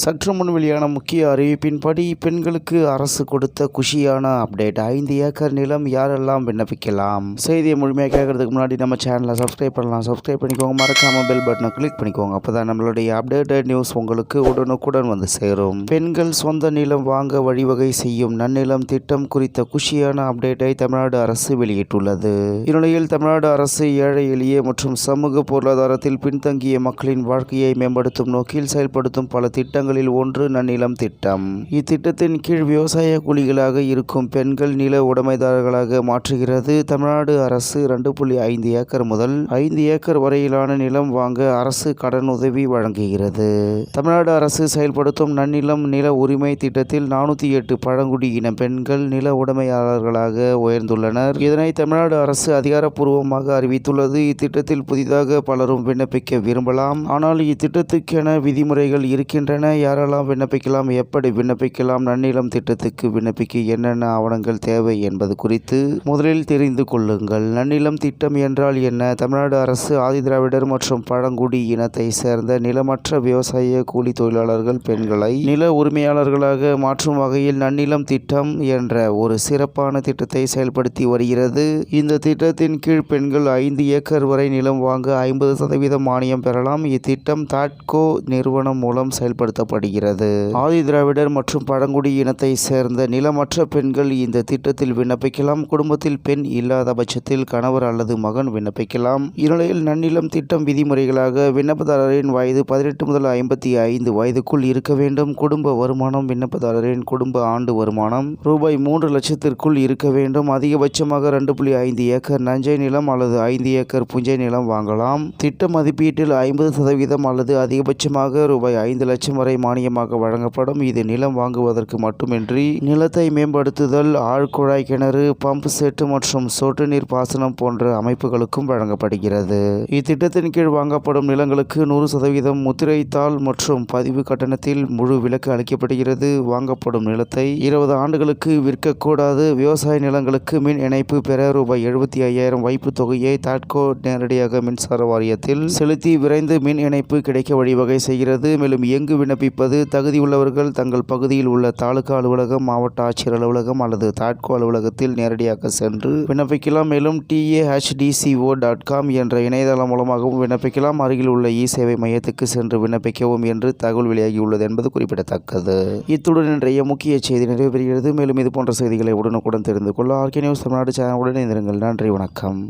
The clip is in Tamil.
சற்று முன் வெளியான முக்கிய அறிவிப்பின்படி பெண்களுக்கு அரசு கொடுத்த குஷியான அப்டேட். ஐந்து ஏக்கர் நிலம் யாரெல்லாம் விண்ணப்பிக்கலாம்? செய்தியை முழுமையாக கேட்கறதுக்கு முன்னாடி நம்ம சேனலை சப்ஸ்கிரைப் பண்ணலாம். சப்ஸ்கிரைப் பண்ணிக்கோங்க. மறக்காம பெல் பட்டனை கிளிக் பண்ணிக்கோங்க. அப்பதான் நம்மளுடைய அப்டேட்டட் நியூஸ் உங்களுக்கு உடனுக்குடன் வந்து சேரும். பெண்கள் சொந்த நிலம் வாங்க வழிவகை செய்யும் நன்னிலம் திட்டம் குறித்த குஷியான அப்டேட்டை தமிழ்நாடு அரசு வெளியிட்டுள்ளது. இந்நிலையில் தமிழ்நாடு அரசு ஏழை எளிய மற்றும் சமூக பொருளாதாரத்தில் பின்தங்கிய மக்களின் வாழ்க்கையை மேம்படுத்தும் நோக்கில் செயல்படுத்தும் பல திட்டங்கள் திட்டங்களில் ஒன்று நன்னிலம் திட்டம். இத்திட்டத்தின் கீழ் விவசாய கூலிகளாக இருக்கும் பெண்கள் நில உடைமைதாரர்களாக மாற்றுகிறது. தமிழ்நாடு அரசு ரெண்டு புள்ளி ஐந்து ஏக்கர் முதல் ஐந்து ஏக்கர் வரையிலான நிலம் வாங்க அரசு கடன் உதவி வழங்குகிறது. தமிழ்நாடு அரசு செயல்படுத்தும் நன்னிலம் நில உரிமை திட்டத்தில் நானூற்றி எட்டு பழங்குடியின பெண்கள் நில உடைமையாளர்களாக உயர்ந்துள்ளனர். இதனை தமிழ்நாடு அரசு அதிகாரப்பூர்வமாக அறிவித்துள்ளது. இத்திட்டத்தில் புதிதாக பலரும் விண்ணப்பிக்க விரும்பலாம். ஆனால் இத்திட்டத்துக்கென விதிமுறைகள் இருக்கின்றன. யாரெல்லாம் விண்ணப்பிக்கலாம் எப்படி விண்ணப்பிக்கலாம் நன்னிலம் திட்டத்துக்கு விண்ணப்பிக்க என்னென்ன ஆவணங்கள் தேவை என்பது குறித்து முதலில் தெரிந்து கொள்ளுங்கள். நன்னிலம் திட்டம் என்றால் என்ன? தமிழ்நாடு அரசு ஆதிதிராவிடர் மற்றும் பழங்குடி இனத்தை சேர்ந்த நிலமற்ற விவசாய கூலி தொழிலாளர்கள் பெண்களை நில உரிமையாளர்களாக மாற்றும் வகையில் நன்னிலம் திட்டம் என்ற ஒரு சிறப்பான திட்டத்தை செயல்படுத்தி வருகிறது. இந்த திட்டத்தின் கீழ் பெண்கள் ஐந்து ஏக்கர் வரை நிலம் வாங்க ஐம்பது சதவீதம் மானியம் பெறலாம். இத்திட்டம் தாட்கோ நிறுவனம் மூலம் செயல்படுத்தப்படுகிறது ஆதி திராவிடர் மற்றும் பழங்குடி இனத்தை சேர்ந்த நிலமற்ற பெண்கள் இந்த திட்டத்தில் விண்ணப்பிக்கலாம். குடும்பத்தில் பெண் இல்லாத பட்சத்தில் கணவர் அல்லது மகன் விண்ணப்பிக்கலாம். இந்நிலையில் நன்னிலம் திட்டம் விதிமுறைகளாக விண்ணப்பதாரரின் வயது பதினெட்டு முதல் ஐம்பத்தி ஐந்து வயதுக்குள் இருக்க வேண்டும். குடும்ப வருமானம் விண்ணப்பதாரரின் குடும்ப ஆண்டு வருமானம் ரூபாய் மூன்று லட்சத்திற்குள் இருக்க வேண்டும். அதிகபட்சமாக ரெண்டு புள்ளி ஐந்து ஏக்கர் நஞ்சை நிலம் அல்லது ஐந்து ஏக்கர் புஞ்சை நிலம் வாங்கலாம். திட்ட மதிப்பீட்டில் ஐம்பது சதவீதம் அல்லது அதிகபட்சமாக ரூபாய் ஐந்து லட்சம் வரை மானியமாக வழங்கப்படும். இது நிலம் வாங்குவதற்கு மட்டுமின்றி நிலத்தை மேம்படுத்துதல் ஆழ்குழாய் கிணறு பம்ப் செட் மற்றும் சொட்டு நீர் பாசனம் போன்ற அமைப்புகளுக்கும் வழங்கப்படுகிறது. இத்திட்டத்தின் கீழ் வாங்கப்படும் நிலங்களுக்கு நூறு சதவீதம் முத்திரைத்தாள் மற்றும் பதிவு கட்டணத்தில் முழு விலக்கு அளிக்கப்படுகிறது. வாங்கப்படும் நிலத்தை இருபது ஆண்டுகளுக்கு விற்கக்கூடாது. விவசாய நிலங்களுக்கு மின் இணைப்பு பெற ரூபாய் எழுபத்தி ஐயாயிரம் வைப்பு தொகையை தாட்கோ நேரடியாக மின்சார வாரியத்தில் செலுத்தி விரைந்து மின் இணைப்பு கிடைக்க வழிவகை செய்கிறது. மேலும் எங்கு விண்ணப்பிப்பது தகுதியுள்ளவர்கள் தங்கள் பகுதியில் உள்ள தாலுகா அலுவலகம் மாவட்ட ஆட்சியர் அலுவலகம் அல்லது தாட்கோ அலுவலகத்தில் நேரடியாக சென்று விண்ணப்பிக்கலாம். மேலும் டிஏஹெச்டிசிஓ டாட் காம் என்ற இணையதளம் மூலமாகவும் விண்ணப்பிக்கலாம். அருகில் உள்ள இ சேவை மையத்துக்கு சென்று விண்ணப்பிக்கவும் என்று தகவல் வெளியாகியுள்ளது என்பது குறிப்பிடத்தக்கது. இத்துடன் இன்றைய முக்கிய செய்தி நிறைவு பெறுகிறது மேலும் இது போன்ற செய்திகளை உடனுக்குடன் தெரிந்து கொள்ள ஆர்கே நியூஸ் தமிழ்நாடு சேனலுடன் இணைந்திருங்கள். நன்றி வணக்கம்.